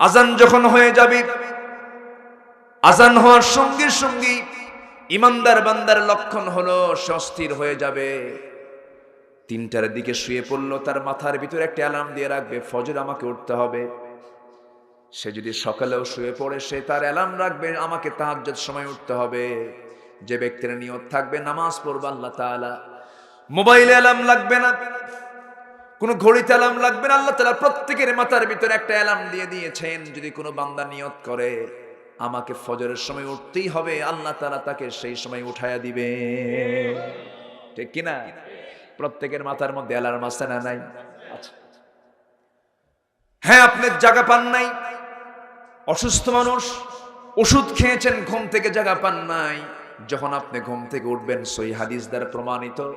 আজান যখন হয়ে যাবে, আজান হওয়ার সঙ্গে সঙ্গে ইমানদার বান্দার লক্ষণ হলো সে অস্থির হয়ে যাবে। তিনটার দিকে শুয়ে পড়ল, তার মাথার ভিতরে একটা অ্যালার্ম দিয়ে রাখবে, ফজর আমাকে উঠতে হবে। সে যদি সকালেও শুয়ে পড়ে, সে তার অ্যালার্ম রাখবে, আমাকে তাহাজ্জুদ সময় উঠতে হবে। যে ব্যক্তির নিয়ত থাকবে, নামাজ পড়বে আল্লাহ তাআলা। মোবাইলে অ্যালার্ম লাগবে না। কোনো ঘড়িতে অ্যালার্ম লাগবে না, আল্লাহ তাআলা প্রত্যেকের মাথার ভিতরে একটা অ্যালার্ম দিয়ে দিয়েছেন, যদি কোনো বান্দা নিয়ত করে, আমাকে ফজরের সময় উঠতেই হবে, আল্লাহ তালা তাকে সেই সময় উঠায়া দিবে। ঠিক কিনা? প্রত্যেকের মাথার মধ্যে অ্যালার্ম আছে না নাই? আচ্ছা। হ্যাঁ আপনি জায়গা পান নাই? অসুস্থ মানুষ, ওষুধ খেয়েছেন, ঘুম থেকে জায়গা পান নাই? যখন আপনি ঘুম থেকে উঠবেন সই হাদিস দ্বারা প্রমাণিত।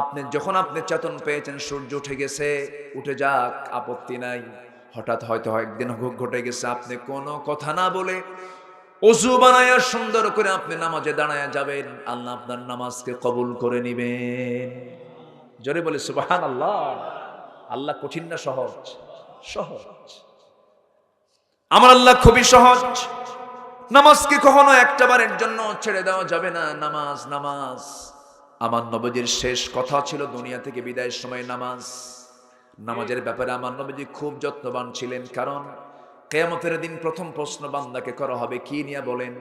আপনি যখন আপনি চেতন পেয়েছেন, সূর্য উঠে গেছে, উঠে যাক, আপত্তি নাই। হঠাৎ হয়তো একদিন ঘটে গেছে, আপনি কোনো কথা না বলে অজু বানায়া সুন্দর করে আপনি নামাজে দাঁড়ায় যাবেন। আল্লাহ আপনার নামাজকে কবুল করে নিবেন। জোরে বলে সুবাহান আল্লাহ আল্লাহ কঠিন না, সহজ। সহজ। আমার আল্লাহ খুবই সহজ। নামাজকে কখনো একটা বারের জন্য ছেড়ে দেওয়া যাবে না? নামাজ নামাজ। আমার নবজির শেষ কথা ছিল দুনিয়া থেকে বিদায়ের সময় নামাজ। নামাজের ব্যাপারে আমার নবজি খুব যত্নবান ছিলেন, কারণ কেয়ামতের দিন প্রথম প্রশ্ন বান্দাকে করা হবে, কি নিয়ে বলেন?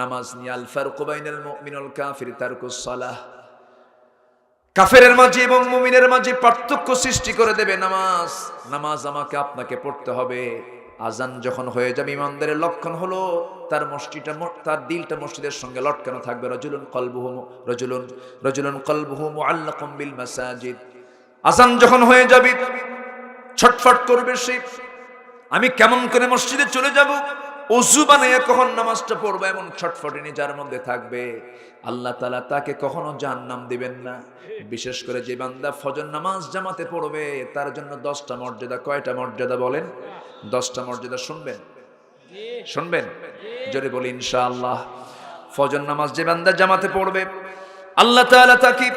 নামাজ নিয়ে আলফার ফারুকুবাইনাল মুমিনুল কাফির তারকুস কাফেরের মাঝে এবং মুমিনের মাঝে পার্থক্য সৃষ্টি করে দেবে নামাজ। নামাজ আমাকে আপনাকে পড়তে হবে। আজান যখন হয়ে যাবে, ইমানদারের লক্ষণ হলো তার মসজিদটা তার দিলটা মসজিদের সঙ্গে লটকানো থাকবে। রজুলুন কলবুহু রজুলুন রজুলুন কলবুহু মুআল্লাকুম বিল মাসাজিদ। আজান যখন হয়ে যাবে, ছটফট করবে সে, আমি কেমন করে মসজিদে চলে যাব? অজু বানাইয়া কখন নামাজটা পড়ব? এমন ছটফটিনি যার মধ্যে থাকবে। আল্লাহ তালা তাকে কখনো জাহান্নাম দিবেন না। বিশেষ করে যে বান্দা ফজর নামাজ জামাতে পড়বে, তার জন্য দশটা মর্যাদা, কয়টা মর্যাদা বলেন? দশটা মর্যাদা শুনবেন? শুনবেন? জোরে বলি, ইনশাআল্লাহ। ফজর নামাজ যে বান্দা জামাতে পড়বে, আল্লাহ তাআলা তাকে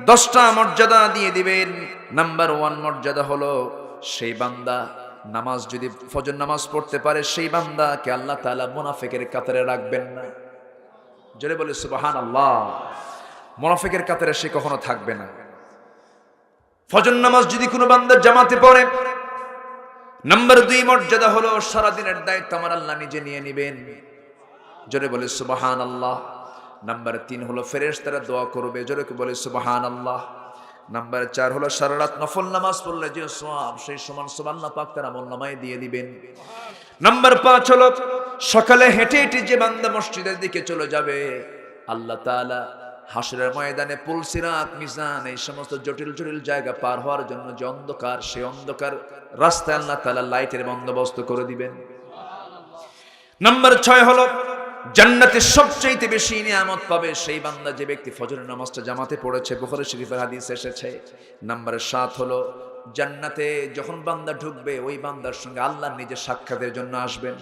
দশটা মর্যাদা দিয়ে দিবেন। নাম্বার ওয়ান মর্যাদা হলো, সেই বান্দা নামাজ যদি, ফজর নামাজ পড়তে পারে, সেই বান্দাকে আল্লাহ তাআলা মুনাফিকের কাতারে রাখবেন না। জোরে বলে সুবাহান আল্লাহ মুনাফিকের কাতারে সে কখনো থাকবে না। ফজর নামাজ যদি কোনো বান্দা জামাতে পড়ে নাম্বার দুই মর্যাদা হলো, সারাদিনের দায়িত্ব আমার আল্লাহ নিজে নিয়ে নিবেন। জোরে বলে সুবাহান আল্লাহ নাম্বার তিন হলো ফেরেশ তারা দোয়া করবে, জোরে বলে সুবাহান আল্লাহ নাম্বার চার হলো, সারা রাত নফল নামাজ পড়লে যে সোয়াব সেই সমান আল্লাহ পাক তারা আমল নামায় দিয়ে দিবেন। নাম্বার পাঁচ হলো, সকালে হেঁটে হেঁটে যে বান্দা মসজিদের দিকে চলে যাবে, আল্লাহ তাআলা হাসরের ময়দানে পুলসিরাত, মিজান, এই সমস্ত জটিল জটিল জায়গা পার হওয়ার জন্য যে অন্ধকার সেই অন্ধকার রাস্তায় আল্লাহ তাআলা লাইটের বন্দোবস্ত করে দিবেন। নাম্বার ছয় হলো, জান্নাতে সবচাইতে বেশি নিয়ামত পাবে সেই বান্দা, যে ব্যক্তি ফজরের নামাজটা জামাতে পড়েছে, বুখারী শরীফের হাদিস এসেছে। নাম্বার সাত হলো, জান্নাতে যখন বান্দা ঢুকবে, ওই বান্দার সঙ্গে আল্লাহ নিজে সাক্ষাতের জন্য আসবেন।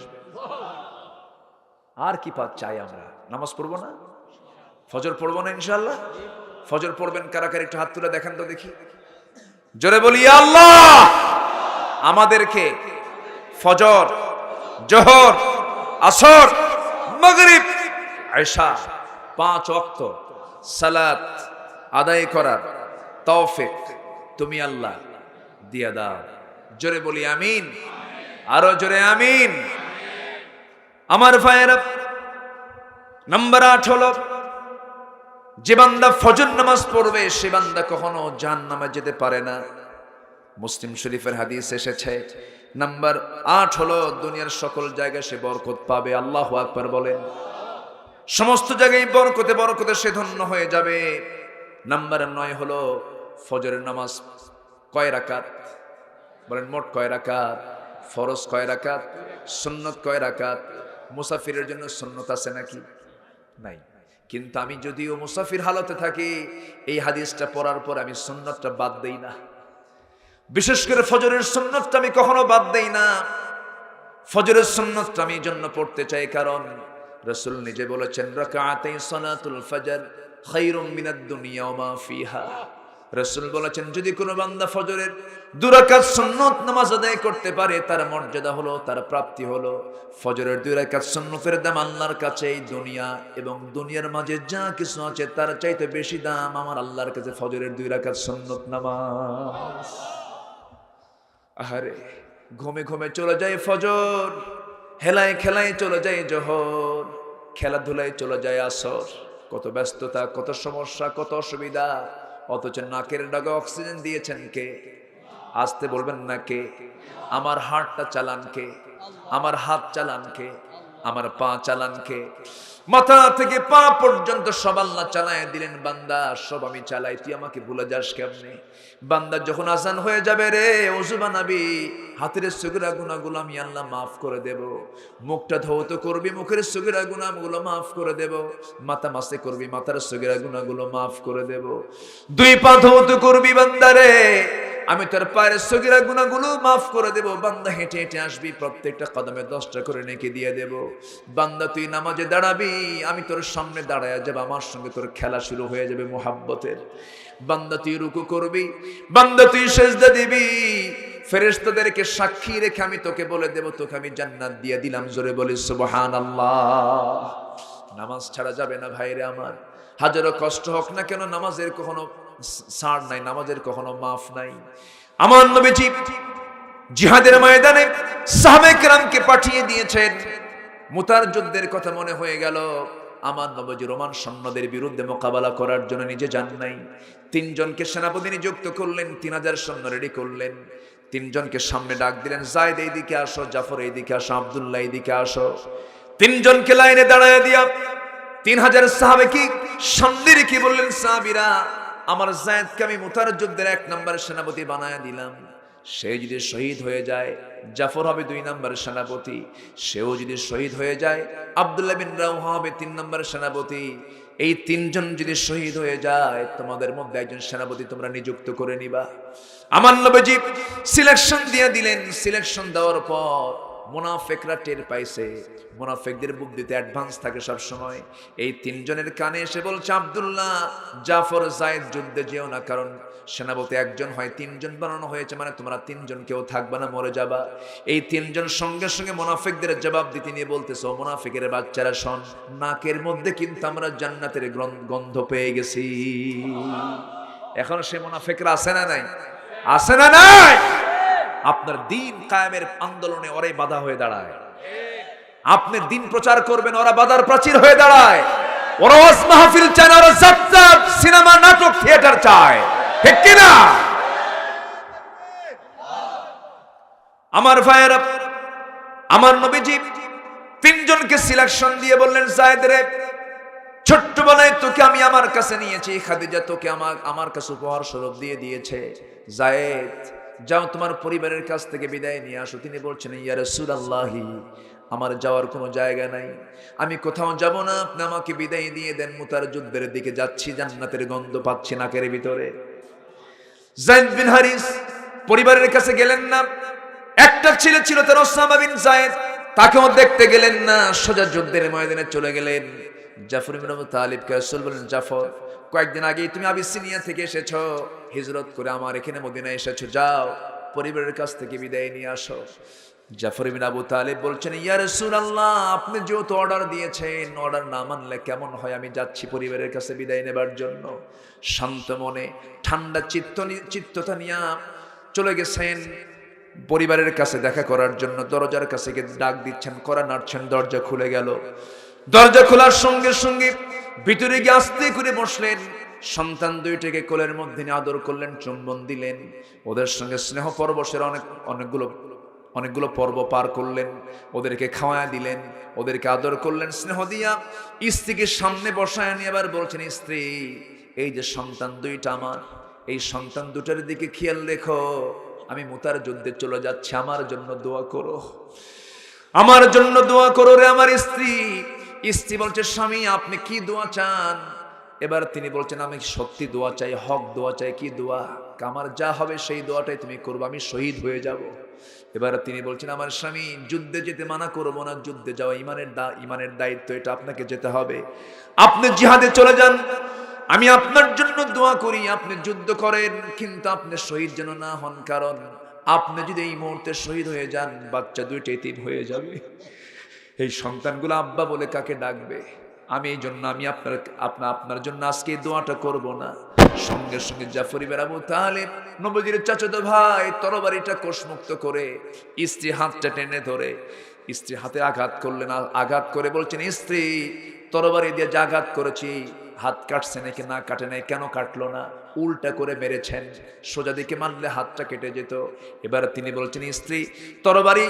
আর কি পাত চাই আমরা? নামাজ পড়ব না? ফজর পড়ব না ইনশাল্লাহ ফজর পড়বেন কারা কারা? একটু হাত তুলে দেখেন তো দেখি। জোরে বলি আল্লাহ! আমাদেরকে ফজর, জোহর, আসর, মগরিব, আয়সা, পাঁচ অক্ত সালাত আদায় করার তৌফিক তুমি আল্লাহ দিয়া দাও। জোরে বলি, আমিন। আরও জোরে, আমিন। আমার ভাইয়েরা, নাম্বার আট হলো যে বান্দা ফজর নামাজ পড়বে, সে বান্দা কখনো জান নামে যেতে পারে না। মুসলিম শরীফের হাদিস এসেছে, নাম্বার আট হলো দুনিয়ার সকল জায়গায় সে বরকত পাবে, আল্লাহ আকবার বলেন। সমস্ত জায়গায় বরকতে বরকতে সে ধন্য হয়ে যাবে। নাম্বার নয় হলো ফজরের নামাজ কয় রাকাত? বলেন, মোট কয় রাকাত? ফরজ কয় রাকাত? সুন্নত কয় রাকাত? মুসাফিরের জন্য সুন্নত আছে নাকি? নাই। কিন্তু আমি যদিও মুসাফির হালতে থাকি, এই হাদিসটা পড়ার পর আমি সুন্নতটা বাদ দেই না। বিশেষ করে ফজরের সুন্নতটা আমি কখনো বাদ দেই না। ফজরের সুন্নতটা আমি জন্য পড়তে চাই কারণ রসুল নিজে বলেছেন রকাতে সনাতুল ফজর খৈরুম মিনাদ দুনিয়া মা ফিহা। রসুল বলেছেন, যদি কোনো বান্দা ফজরের দুরাকাত সুন্নত নামাজ আদায় করতে পারে, তার মর্যাদা হলো, তার প্রাপ্তি হলো ফজরের দুই রাকাত সুন্নতের দাম আল্লাহর কাছে এই দুনিয়া এবং দুনিয়ার মাঝে যা কিছু আছে, তার চাইতে বেশি দাম আমার আল্লাহর কাছে ফজরের দুই রাকাত সুন্নত নামাজ। আহারে, ঘুমে ঘুমে চলে যায় ফজর, হেলায় খেলায় চলে যায় জহর, খেলাধুলায় চলে যায় আসর। কত ব্যস্ততা, কত সমস্যা, কত অসুবিধা। অথচ নাকের ডাকে অক্সিজেন দিয়েছেন কে? আসতে বলবেন না কে? আমার হাটটা চালান কে? আমার হাত চালান কে? আমার পা চালান কে? মাথা থেকে পা পর্যন্ত সব আল্লাহ চালায় দিলেন, বান্দা, সব আমি চালাই, তুই আমাকে ভুলে যাস কেমনে? বান্দা, যখন আসান হয়ে যাবে রে ওজু বানাবি হাতের সুগরা গুণাগুলো আমি আল্লাহ মাফ করে দেব। মুখটা ধৌত করবি, মুখের সুগরা গুণাগুলো মাফ করে দেব। মাথা মাসে করবি, মাথার সুগরা গুণাগুলো মাফ করে দেব। দুই পা ধৌত করবি বান্দারে আমি তোর পায়ের সগিরা গুণাগুলো মাফ করে দেব। বান্দা হেঁটে হেঁটে আসবি, প্রত্যেকটা কদমে দশটা করে নেকে দিয়ে দেব। বান্দা, তুই নামাজে দাঁড়াবি, আমি তোর সামনে দাঁড়ায় যাব, আমার সঙ্গে তোর খেলা শুরু হয়ে যাবে মোহাব্বতের। বান্দা, তুই রুকু করবি, বান্দা, তুই সেজদা দিবি। ফেরেশতাদেরকে সাক্ষী রেখে আমি তোকে বলে দেব, তোকে আমি জান্নাত দিয়ে দিলাম, জোরে বলি সুবহানাল্লাহ। নামাজ ছাড়া যাবে না ভাইরে আমার। হাজারো কষ্ট হোক না কেন, নামাজের কখনো ছাড় নাই, নামাজের কখনো মাফ নাই। আমার নবীজি জিহাদের ময়দানে সাহাবে কেরামকে পাঠিয়ে দিয়েছেন। মুতার যুদ্ধের কথা মনে হয়ে গেল। আমার নবজি রোমান সৈন্যদের বিরুদ্ধে মোকাবেলা করার জন্য নিজে যান নাই। তিনজনকে সেনাপতি নিযুক্ত করলেন, তিন হাজার সৈন্য রেডি করলেন। তিনজনকে সামনে ডাক দিলেন, জায়দ, এইদিকে আসো, জাফর, এইদিকে আসো, আবদুল্লাহ, এইদিকে আসো। তিনজনকে লাইনে দাঁড়ায় দিয়া তিন হাজার সাহাবে কি সামনে রেখে বললেন সাহাবিরা? আমার জায়দকে আমি মুতারযুদ্ধের এক নম্বর সেনাপতি বানায় দিলাম। সে যদি শহীদ হয়ে যায়, জাফর হবে দুই নম্বর সেনাপতি। সেও যদি শহীদ হয়ে যায়, আবদুল্লাহ বিন রাউহা হবে তিন নম্বর সেনাপতি। এই তিনজন যদি শহীদ হয়ে যায়, তোমাদের মধ্যে একজন সেনাপতি তোমরা নিযুক্ত করে নিবা। আমার নবজি সিলেকশন দিয়ে দিলেন। সিলেকশন দেওয়ার পর মোনাফেকরা টের পাইছে। মোনাফেকদের বুক দিতে অ্যাডভান্স থাকে সব সময় এই তিনজনের কানে এসে বলছে, আব্দুল্লাহ, জাফর, জায়েদ যুদ্ধে যেও না, কারণ সেনাপতি একজন হয়, তিনজন বানানো হয়েছে মানে তোমরা তিনজন কেউ থাকবে না, মরে যাবা। এই তিনজন সঙ্গে সঙ্গে মোনাফেকদের জবাব দিতে নিয়ে বলতেছ মোনাফেকের বাচ্চারা, শোন, নাকের মধ্যে কিন্তু আমরা জান্নাতের গন্ধ পেয়ে গেছি। এখন সে মোনাফেকরা আছে না নাই? আছে না নাই? আপনার দিন কায়েমের আন্দোলনে ওরাই বাধা হয়ে দাঁড়ায়। আপনি দিন প্রচার করবেন, ওরা বাধার প্রাচীর হয়ে দাঁড়ায়। ওরা মাহফিল ওরা যাত্রা সিনেমা, নাটক, থিয়েটার চায়। ঠিক আমার আমার নবীজি তিনজনকে সিলেকশন দিয়ে বললেন, জায়েদ রে ছোট্টবেলায় তোকে আমি আমার কাছে নিয়েছি। খাদিজা তোকে আমার আমার কাছে উপহার স্বরূপ দিয়ে দিয়েছে। জায়েদ যাও, তোমার পরিবারের কাছ থেকে বিদায় নিয়ে আসো। তিনি বলছেন, ইয়া রাসূলুল্লাহি, আমার যাওয়ার কোনো জায়গা নাই। আমি কোথাও যাব না, আপনি আমাকে বিদায় দিয়ে দেন। মুতার যুদ্ধের দিকে যাচ্ছি, জান্নাতের গন্ধ পাচ্ছি নাকের ভিতরে। বিন হারিস পরিবারের কাছে গেলেন না। একটা ছেলে ছিল, তার ওসামা বিন তাকেও দেখতে গেলেন না। সোজা যুদ্ধের ময়দানে চলে গেলেন। জাফর ইবনে তালিবকে রাসূল বলেন, জাফর, কয়েকদিন আগেই তুমি আবিসিনিয়া থেকে এসেছ। হিজরত করে আমার এখানে মদিনায় এসেছ। যাও, পরিবারের কাছ থেকে বিদায় নিয়ে আসো। জাফর ইবিন আবু তালিব বলছেন, ইয়া রাসূলুল্লাহ, আপনি যেহেতু অর্ডার দিয়েছেন, অর্ডার না মানলে কেমন হয় আমি যাচ্ছি পরিবারের কাছে বিদায় নেবার জন্য? শান্ত মনে, ঠান্ডা চিত্ত চিত্ততা নিয়ে চলে গেছেন। পরিবারের কাছে দেখা করার জন্য দরজার কাছে গিয়ে ডাক দিচ্ছেন, করা নাড়ছেন, দরজা খুলে গেল। দরজা খোলার সঙ্গে সঙ্গে ভিতরে গিয়ে আস্তে করে বসলেন। সন্তান দুইটাকে কোলের মধ্যে নিয়ে আদর করলেন, চুম্বন দিলেন। ওদের সঙ্গে স্নেহ পরবশের অনেক, অনেকগুলো অনেকগুলো পর্ব পার করলেন। ওদেরকে খাওয়া দিলেন, ওদেরকে আদর করলেন, স্নেহ দিয়া স্ত্রীকে সামনে বসায় নিয়ে আবার বলছেন, স্ত্রী, এই যে সন্তান দুইটা আমার, এই সন্তান দুটার দিকে খেয়াল রেখো। আমি মুতার যুদ্ধে চলে যাচ্ছি, আমার জন্য দোয়া করো। আমার জন্য দোয়া করো রে আমার স্ত্রী। স্ত্রী বলছে, স্বামী, আপনি কি দোয়া চান? এবার তিনি বলছেন, আমি সত্যি দোয়া চাই, হক দোয়া চাই, কি দোয়া? আমার যা হবে সেই দোয়াটাই তুমি করব, আমি শহীদ হয়ে যাব। এবার তিনি বলছেন, আমার স্বামী, যুদ্ধে যেতে মানা করব না, যুদ্ধে যাওয়া ইমানের দা, ইমানের দায়িত্ব, এটা আপনাকে যেতে হবে। আপনি জিহাদে চলে যান, আমি আপনার জন্য দোয়া করি, আপনি যুদ্ধ করেন, কিন্তু আপনি শহীদ যেন না হন, কারণ আপনি যদি এই মুহূর্তে শহীদ হয়ে যান, বাচ্চা দুইটা এতিম হয়ে যাবে। এই সন্তানগুলো আব্বা বলে কাকে ডাকবে? আমি এই জন্য আমি আপনার আপনার আপনার জন্য আজকে দোয়াটা করব না। সঙ্গে সঙ্গে জাফরি বেড়াবো তাহলে নবজির চাচত ভাই তরবারিটা কোষমুক্ত করে স্ত্রী হাতটা টেনে ধরে, স্ত্রী হাতে আঘাত করলেন, আঘাত করে বলছেন, স্ত্রী, তরবারি দিয়ে যে আঘাত করেছি, হাত কাটছে নাকি না কাটে নাই, কেন কাটলো না? উল্টা করে মেরেছেন, সোজা দিকে মারলে হাতটা কেটে যেত। এবার তিনি বলছেন, স্ত্রী, তরবারি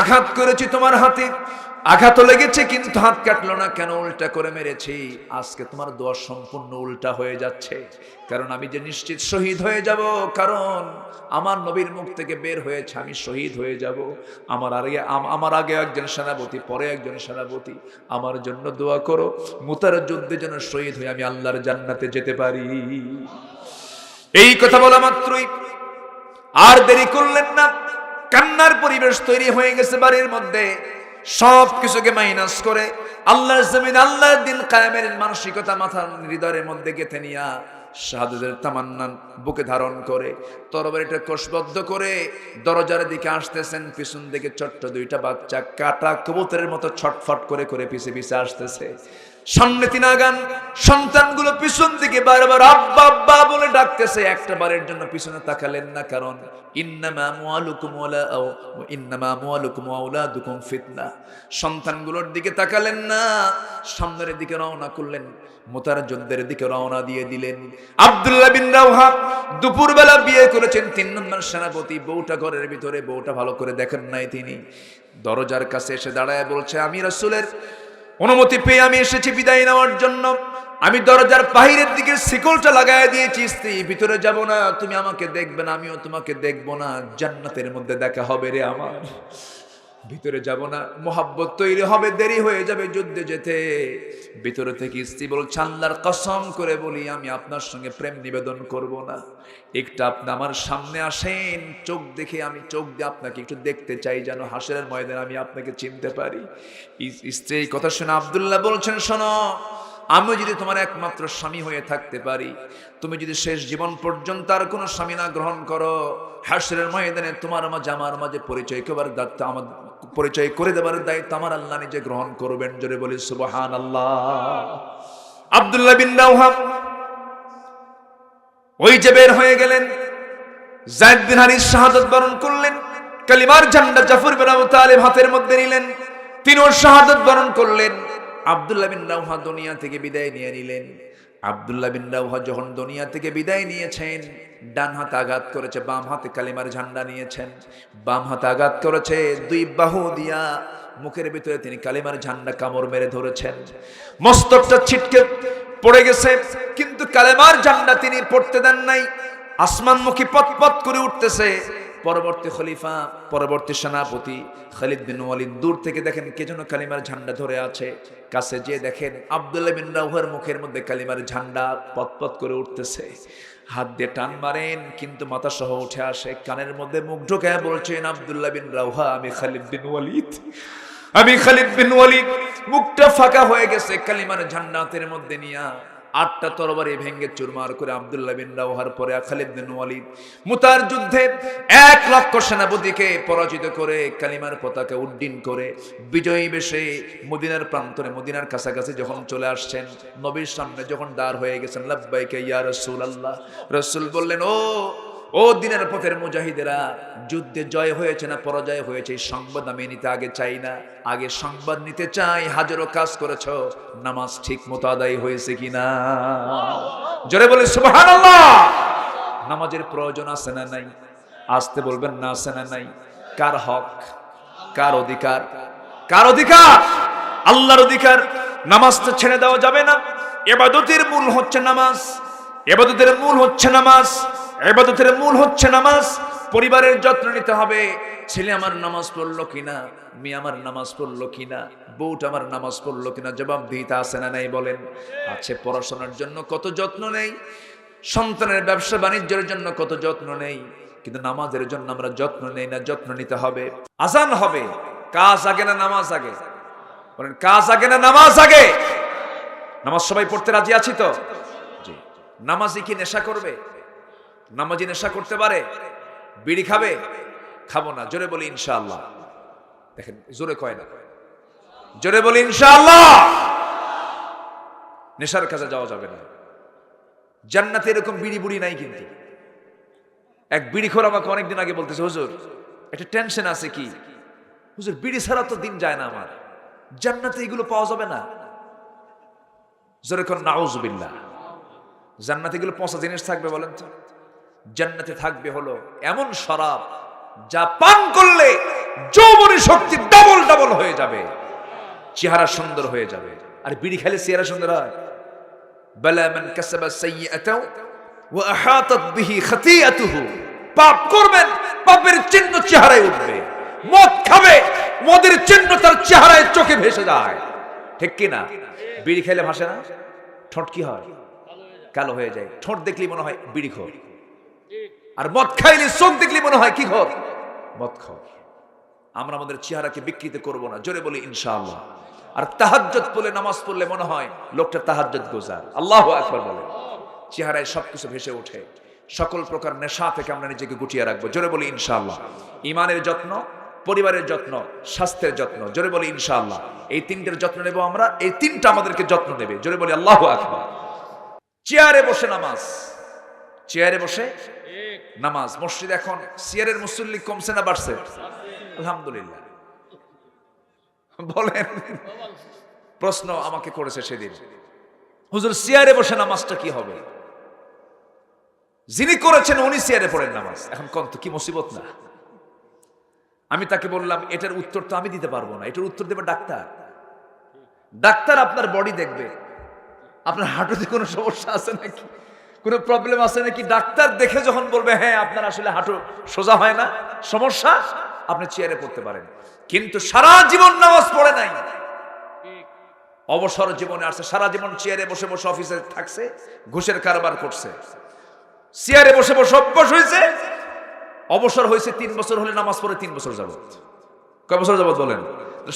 আঘাত করেছি তোমার হাতে আঘাত লেগেছে, কিন্তু হাত কাটলো না। কেন উল্টা করে মেরেছি? আজকে তোমার দোয়া সম্পূর্ণ উল্টা হয়ে যাচ্ছে। কারণ আমি যে নিশ্চিত শহীদ হয়ে যাব, কারণ আমার নবীর মুখ থেকে বের হয়েছে, আমি শহীদ হয়ে যাব। আমার আগে আমার আগে একজন সেনাপতি, পরে একজন সেনাপতি। আমার জন্য দোয়া করো, মুতার যুদ্ধে যেন শহীদ হয়ে আমি আল্লাহর জান্নাতে যেতে পারি। এই কথা বলা মাত্রই আর দেরি করলেন না। কান্নার পরিবেশ তৈরি হয়ে গেছে বাড়ির মধ্যে। সব কিছুকে মাইনাস করে আল্লাহর জমিন, আল্লাহর দিন কায়েমের মানসিকতা মাথার হৃদয়ের মধ্যে গেথে নিয়া শাহাদুদের তামান্নান বুকে ধারণ করে তরবারিটা কোষবদ্ধ করে দরজার দিকে আসতেছেন, পিছন দিকে ছোট্ট দুইটা বাচ্চা কাটা কবুতরের মতো ছটফট করে করে পিছে পিছে আসতেছে। সামনে তিন আগান, সন্তানগুলো পিছন দিকে বারবার আব্বা আব্বা বলে ডাকতেছে, একটা বারের জন্য পিছনে তাকালেন না, কারণ ফিতনা। সন্তানগুলোর দিকে তাকালেন না, সামনের দিকে রওনা করলেন মোতার দিকে রওনা দিয়ে দিলেন। আব্দুল্লাহ বিন রাওহা দুপুরবেলা বিয়ে করেছেন, তিন নম্বর সেনাপতি, বউটা ঘরের ভিতরে, বউটা ভালো করে দেখেন নাই তিনি। দরজার কাছে এসে দাঁড়ায় বলছে, আমি রাসূলের অনুমতি পেয়ে আমি এসেছি বিদায় নেওয়ার জন্য। আমি দরজার বাহিরের দিকে শিকলটা লাগাই দিয়েছি, স্ত্রী, ভিতরে যাব না। তুমি আমাকে দেখবে না, আমিও তোমাকে দেখব না। জান্নাতের মধ্যে দেখা হবে রে আমার। ভিতরে যাব না। মোহাব্বত তৈরি হবে, দেরি হয়ে যাবে যুদ্ধে যেতে। ভিতরে থেকে স্ত্রী বল চান্দার কসম করে বলি, আমি আপনার সঙ্গে প্রেম নিবেদন করব না। একটু আপনি আমার সামনে আসেন, চোখ দেখে আমি চোখ দিয়ে আপনাকে একটু দেখতে চাই, যেন হাসের ময়দানে আমি আপনাকে চিনতে পারি। স্ত্রী কথা শুনে আবদুল্লাহ বলছেন, শোনো আমি যদি তোমার একমাত্র স্বামী হয়ে থাকতে পারি, তুমি যদি শেষ জীবন পর্যন্ত আর কোনো স্বামী না গ্রহণ করো, হাসরের ময়দানে তোমার মাঝে, আমার মাঝে পরিচয় করার দায়িত্ব আমার, পরিচয় করে দেবার দায়িত্ব আমার আল্লাহ নিজে গ্রহণ করবেন। জোরে বলি সুবহান আল্লাহ আব্দুল্লাহ বিন রাওহাব ওই যে বের হয়ে গেলেন, জায়দ বিন হারিস শাহাদত বরণ করলেন, কালিমার ঝান্ডা জাফর বিন আবু তালিব হাতের মধ্যে নিলেন, তিনিও শাহাদত বরণ করলেন। আব্দুল্লাহ বিন রাওহা দুনিয়া থেকে বিদায় নিয়ে নিলেন। আব্দুল্লাহ বিন রাওহা যখন দুনিয়া থেকে বিদায় নিয়েছেন, ডান হাতে আঘাত করেছে, বাম হাতে কালিমার ঝান্ডা নিয়েছেন। বাম হাতে আঘাত করেছে, দুই বাহু দিয়া মুখের ভিতরে তিনি কালিমার ঝান্ডা কামড় মেরে ধরেছেন। মস্তকটা ছিটকে পড়ে গেছে, কিন্তু কালেমার ঝান্ডা তিনি পড়তে দেন নাই। আসমানমুখী পথ পথ করে উঠতেছে পরবর্তী খলিফা, পরবর্তী সেনাপতি খালিদ বিন ওয়ালিদ। দূর থেকে দেখেন কে যেন কালিমার ঝান্ডা ধরে আছে। কাছে যে দেখেন আব্দুল্লাহ বিন রাউহার মুখের মধ্যে কালিমার ঝান্ডা পথ করে উঠতেছে। হাত দিয়ে টান মারেন, কিন্তু মাথা সহ উঠে আসে। কানের মধ্যে মুখ ঢোকায় বলছেন, আব্দুল্লাহ বিন রাউহা, আমি খালিদ বিন ওয়ালিদ। আমি খালিদ বিন ওয়ালিদ। মুখটা ফাঁকা হয়ে গেছে কালিমার ঝান্ডাতের মধ্যে নিয়া। আটটা তরবারি ভেঙ্গে চুরমার করে আবদুল্লাহ বিন রাওহার পরে খালিদ বিন ওয়ালিদ মুতার যুদ্ধে এক লক্ষ সেনাপতিকে পরাজিত করে কালিমার পতাকা উড্ডীন করে বিজয়ী বেশে মদিনার প্রান্তরে, মদিনার কাছাকাছি যখন চলে আসছেন, নবীর সামনে যখন দাঁড় হয়ে গেছেন, লাব্বাইকে ইয়া রসুল আল্লাহ রসুল বললেন, ও ও দিনের পথের মুজাহিদেরা, যুদ্ধে জয় হয়েছে না পরাজয় হয়েছে সংবাদ আমি নিতে আগে চাই না। আগে সংবাদ নিতে চাই, হাজারো কাজ করেছ, নামাজ ঠিক মতো আদায় হয়েছে কিনা? জোরে বলে নামাজের প্রয়োজন আছে না নাই? আসতে বলবেন, না আছে না নাই? কার হক? কার অধিকার? কার অধিকার? আল্লাহর অধিকার। নামাজটা ছেড়ে দেওয়া যাবে না। এবাদতের মূল হচ্ছে নামাজ। এবাদতের মূল হচ্ছে নামাজ। এবাদতের মূল হচ্ছে নামাজ। পরিবারের যত্ন নিতে হবে। ছেলে আমার নামাজ পড়ল কিনা? মেয়ে আমার নামাজ পড়ল কিনা? বউটা আমার নামাজ পড়ল কিনা? জবাব দিতে আসে না নাই বলেন। আছে, পড়াশোনার জন্য কত যত্ন নেই। সন্তানের ব্যবসা বাণিজ্যের জন্য কত যত্ন নেই। কিন্তু নামাজের জন্য আমরা যত্ন নেই না, যত্ন নিতে হবে। আজান হবে। কাজ আগে না নামাজ আগে? বলেন, কাজ আগে না নামাজ আগে? নামাজ সবাই পড়তে রাজি আছি তো? জি। নামাজি কি নেশা করবে? নামাজি নেশা করতে পারে, বিড়ি খাবে? খাব না। জোরে বলি ইনশাআল্লাহ। দেখেন, জোরে কয় না। জোরে বলি ইনশাআল্লাহ। নেশার কাছে যাওয়া যাবে না। জান্নাতে এরকম বিড়ি বুড়ি নাই কিন্তু। এক বিড়ি খোর আমাকে অনেকদিন আগে বলতেছে, হুজুর, একটা টেনশন আছে কি? হুজুর, বিড়ি ছাড়া তো দিন যায় না আমার। জান্নাতে এগুলো পাওয়া যাবে না। জোরে কর নাউজুবিল্লাহ। জান্নাতে এগুলো পচা জিনিস থাকবে বলেন তো। জান্নাতে থাকবে হলো এমন শরাব যা পান করলে যৌবনী শক্তি ডাবল ডাবল হয়ে যাবে, চেহারা সুন্দর হয়ে যাবে। আর বিড়ি খেলে চেহারা সুন্দর হয়। পাপ করবেন পাপের চেহারায় উঠবে। মদ খাবে, মদের তার চেহারায় চোখে ভেসে যায়। ঠিক কি না? বিড়ি খেলে ভাসে না? ঠোঁট কি হয়? কালো হয়ে যায়। ঠোঁট দেখলেই মনে হয় বিড়ি খোর। আর মদ খাইলে চোখ দেখলে মনে হয় কি খোর মদ খোর আমরা আমাদের চেহারাকে বিকৃত করব না, জোরে বলি ইনশাআল্লাহ। আর তাহাজ্জত পড়লে, নামাজ পড়লে মনে হয় লোকটা তাহাজ্জত গোজার। আল্লাহ আকবার বলে। চেহারায় সবকিছু ভেসে ওঠে। সকল প্রকার নেশা থেকে আমরা নিজেকে গুটিয়ে রাখব, জোরে বলি ইনশাআল্লাহ। ইমানের যত্ন, পরিবারের যত্ন, স্বাস্থ্যের যত্ন, জোরে বলি ইনশাআল্লাহ। এই তিনটের যত্ন নেব আমরা, এই তিনটা আমাদেরকে যত্ন নেবে, জোরে বলি আল্লাহ আকবার। চেয়ারে বসে নামাজ। চেয়ারে বসে নামাজ, মসজিদ এখন চেয়ারের মুসল্লি কমছে না বাড়ছে? আলহামদুলিল্লাহ। বলেন, প্রশ্ন আমাকে করেছে সেদিন। হুজুর চেয়ারে বসে নামাজটা কি হবে? যিনি করেছেন উনি চেয়ারে পড়েন নামাজ। এখন কন্ত, কি মুসিবত না? আমি তাকে বললাম, এটার উত্তর তো আমি দিতে পারব না। এটার উত্তর দেবে ডাক্তার। ডাক্তার আপনার বডি দেখবে। আপনার হাঁটুতে কোনো সমস্যা আছে নাকি? কোনো প্রবলেম আছে নাকি? ডাক্তার দেখে যখন বলবে হ্যাঁ আপনার আসলে হাঁটু সোজা হয় না, সমস্যা, আপনি চেয়ারে পড়তে পারেন। কিন্তু সারা জীবন নামাজ পড়ে নাই। অবসর জীবনে আসছে, সারা জীবন চেয়ারে বসে বসে অফিসে থাকছে, ঘুষের কারবার করছে। চেয়ারে বসে বসে অভ্যাস হয়েছে। অবসর হয়েছে তিন বছর হলে নামাজ পড়ে তিন বছর যাবত কয় বছর যাবত বলেন?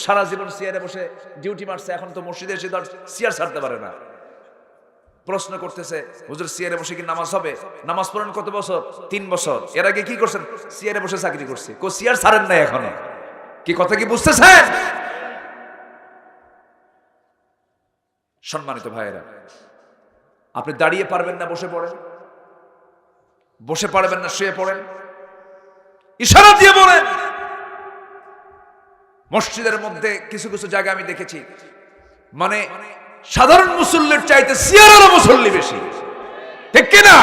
সারা জীবন চেয়ারে বসে ডিউটি মারছে, এখন তো মসজিদে এসে তার চেয়ার ছাড়তে পারে না। প্রশ্ন করতেছে, হুজুর, সিয়ারে বসে কি নামাজ হবে? নামাজ পড়েন কত বছর? তিন বছর। এর আগে কি করছেন? সিয়ারে বসে চাকরি করছে। কো সিয়ার ছাড়েন নাই এখনও? কি কথা কি বুঝতেছেন? সম্মানিত ভাইয়েরা, আপনি দাঁড়িয়ে পারবেন না বসে পড়েন। বসে পারবেন না শুয়ে পড়েন। ইশারা দিয়ে বলেন, মসজিদের মধ্যে কিছু কিছু জায়গা আমি দেখেছি। মানে সাধারণ মুসল্লির চাইতে সিয়ারারা মুসল্লি বেশি। ঠিক কিনা?